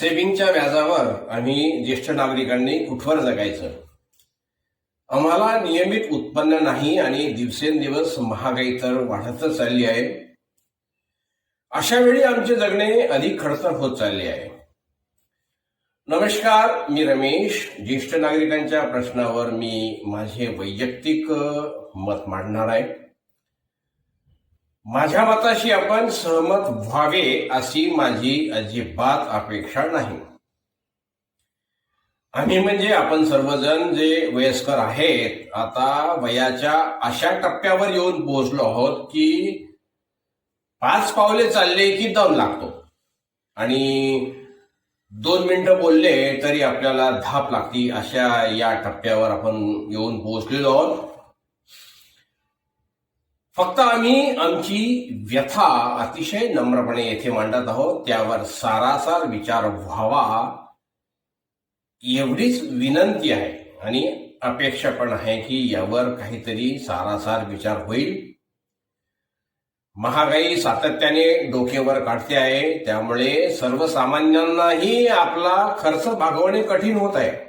सेविंगच्या व्याजावर आम्ही ज्येष्ठ नागरिकांनी कुठवर जगायचं? आम्हाला नियमित उत्पन्न नाही आणि दिवसेंदिवस महागाई तर वाढतच चालली आहे. अशा वेळी आमचे जगणे अधिक खडतर होत चालले आहे. नमस्कार मी रमेश. ज्येष्ठ नागरिकांच्या प्रश्नावर मी माझे वैयक्तिक मत मांडणार आहे. माझ्या मताशी आपण सहमत व्हावे अशी माझी अजिबात अपेक्षा नाही. आम्ही म्हणजे आपण सर्वजण जे वयस्कर आहेत आता वयाच्या अशा टप्प्यावर येऊन पोहोचलो आहोत की पाच पावले चालले की दम लागतो. आणि दोन मिनिटं बोलले तरी आपल्याला धाप लागती अशा या टप्प्यावर आपण येऊन पोहोचलेलो आहोत. फक्त आम्ही आमची व्यथा अतिशय नम्रपणे येथे मांडत आहोत. त्यावर सारासार विचार व्हावा. एवढीच विनंती आहे आणि अपेक्षा पण आहे की यावर काहीतरी सारासार विचार होईल. महागाई सातत्याने डोकेवर काढते आहे. त्यामुळे सर्वसामान्यांनाही आपला खर्च भागवणे कठीण होत आहे.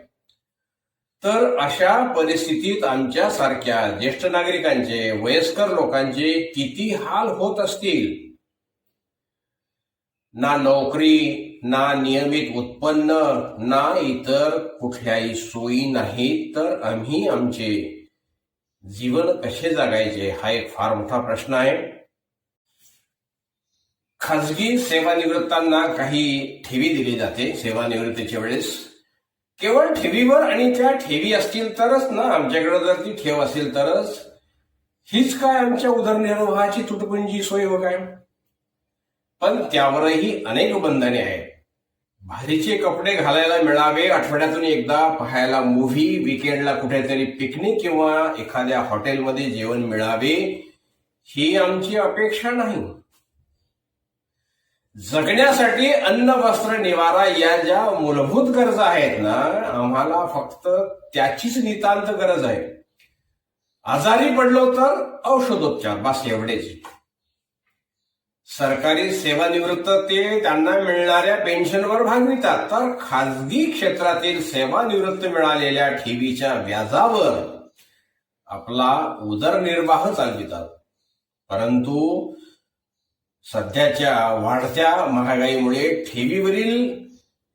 तर अशा परिस्थितीत आमच्या सारख्या ज्येष्ठ नागरिकांचे वयस्कर लोकांचे किती हाल होत असतील? ना नोकरी ना नियमित उत्पन्न ना इतर कुठल्याही सोयी नाहीत तर आम्ही आमचे जीवन कसे जगायचे हा एक फार मोठा प्रश्न आहे. खाजगी सेवानिवृत्तांना काही ठेवी दिली जाते सेवानिवृत्तीच्या वेळेस. केवळ ठेवीवर आणि त्या ठेवी असतील तरच ना आमच्याकडे जर ती ठेव असेल तरच हीच काय आमच्या उदरनिर्वाहाची तुटपुंजी सोय हो काय? पण त्यावरही अनेक बंधने आहेत. भारीचे कपडे घालायला मिळावे आठवड्यातून एकदा पाहायला मूव्ही विकेंडला कुठेतरी पिकनिक किंवा एखाद्या हॉटेलमध्ये जेवण मिळावे ही आमची अपेक्षा नाही. जगण्यासाठी अन्न वस्त्र निवारा या ज्या मूलभूत गरजा आहेत ना आम्हाला फक्त त्याचीच नितांत गरज आहे. आजारी पडलो तर औषधोपचार बस एवढेच. सरकारी सेवानिवृत्त ते त्यांना मिळणाऱ्या पेन्शनवर भागवितात तर खाजगी क्षेत्रातील सेवानिवृत्त मिळालेल्या ठेवीच्या व्याजावर आपला उदरनिर्वाह चालवितात. परंतु सध्याच्या वाढत्या महागाईमुळे ठेवीवरील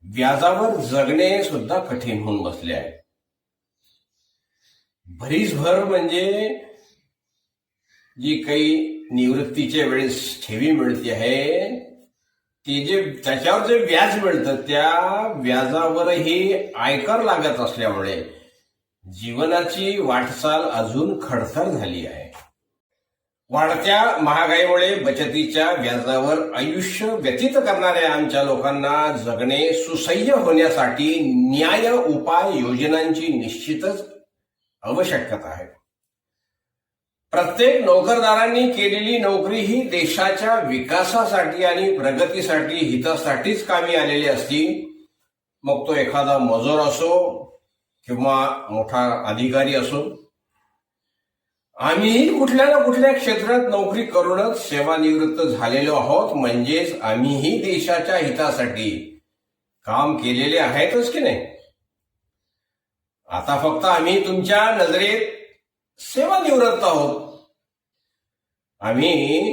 व्याजावर जगणे सुद्धा कठीण होऊन बसले आहे. भरीसभर म्हणजे जी काही निवृत्तीच्या वेळेस ठेवी मिळते आहे ते जे त्याच्यावर जे व्याज मिळतं त्या व्याजावरही आयकर लागत असल्यामुळे जीवनाची वाटचाल अजून खडतर झाली आहे. वाढत्या महागाईमुळे बचतीच्या व्याजावर आयुष्य व्यतीत करणाऱ्या आमच्या लोकांना जगणे सुसह्य होण्यासाठी न्याय उपाय योजनांची निश्चितच आवश्यकता आहे. प्रत्येक नोकरदारांनी केलेली नोकरी ही देशाच्या विकासासाठी आणि प्रगतीसाठी हितासाठीच कामी आलेली असती. मग तो एखादा मजूर असो किंवा मोठा अधिकारी असो आम्ही कुठल्या ना कुठल्या क्षेत्रात नोकरी करूनच सेवानिवृत्त झालेलो आहोत म्हणजेच आम्हीही देशाच्या हितासाठी काम केलेले आहेतच की नाही? आता फक्त आम्ही तुमच्या नजरेत सेवानिवृत्त आहोत. आम्ही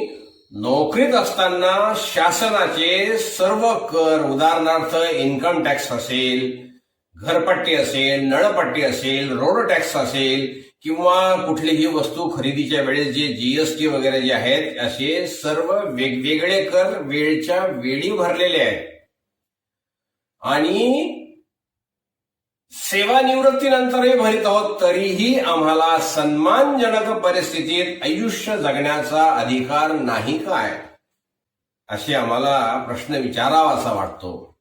नोकरीत असताना शासनाचे सर्व कर उदाहरणार्थ इन्कम टॅक्स असेल घरपट्टी असेल नळपट्टी असेल रोड टॅक्स असेल किंवा कुठलीही वस्तू खरेदीच्या वेळेस जे जीएसटी वगैरे जे आहेत असे सर्व वेगवेगळे कर वेळच्या वेळी भरलेले आहेत. आणि सेवानिवृत्तीनंतरही भरित आहोत तरीही आम्हाला सन्मानजनक परिस्थितीत आयुष्य जगण्याचा अधिकार नाही काय? असे आम्हाला प्रश्न विचारावा असा वाटतो.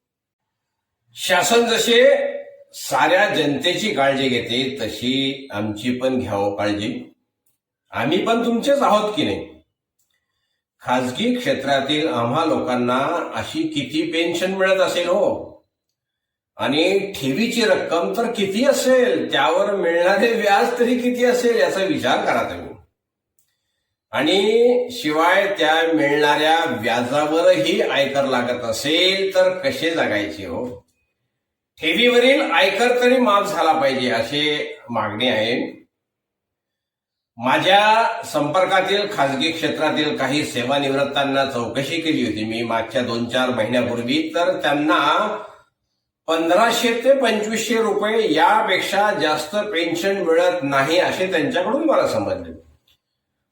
शासन जसे साऱ्या जनतेची काळजी घेते तशी आमची पण घ्यावं काळजी. आम्ही पण तुमचेच आहोत की नाही? खाजगी क्षेत्रातील आम्हा लोकांना अशी किती पेन्शन मिळत असेल हो? आणि ठेवीची रक्कम तर किती असेल त्यावर मिळणारे व्याज तरी किती असेल याचा विचार करा तुम्ही. आणि शिवाय त्या मिळणाऱ्या व्याजावरही आयकर लागत असेल तर कसे जगायचे हो? ठेवीवरील आयकर तरी माफ झाला पाहिजे अशी मागणी आहे. माझ्या संपर्कातील खासगी क्षेत्रातील काही सेवानिवृत्तांना चौकशी केली होती मी मागच्या दोन चार महिन्यापूर्वी. तर त्यांना पंधराशे ते पंचवीसशे रुपये यापेक्षा जास्त पेन्शन मिळत नाही असे त्यांच्याकडून मला समजले.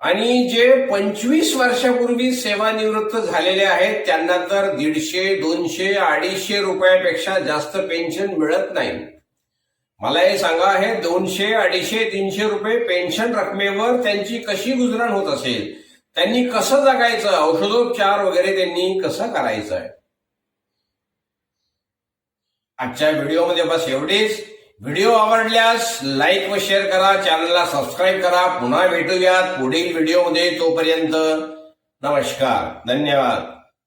आणि जे पंचवीस वर्षापूर्वी सेवानिवृत्त झालेले आहेत त्यांना तर दीडशे दोनशे अडीचशे रुपयापेक्षा जास्त पेन्शन मिळत नाही. मला हे सांगा हे दोनशे अडीचशे तीनशे रुपये पेन्शन रकमेवर त्यांची कशी गुजरण होत असेल? त्यांनी कसं जगायचं? औषधोपचार वगैरे त्यांनी कसं करायचं आहे आजच्या व्हिडिओमध्ये बस एवढेच. व्हिडिओ आवडल्यास लाईक व शेअर करा चॅनलला सबस्क्राईब करा. पुन्हा भेटूयात पुढील व्हिडिओमध्ये तोपर्यंत नमस्कार. धन्यवाद.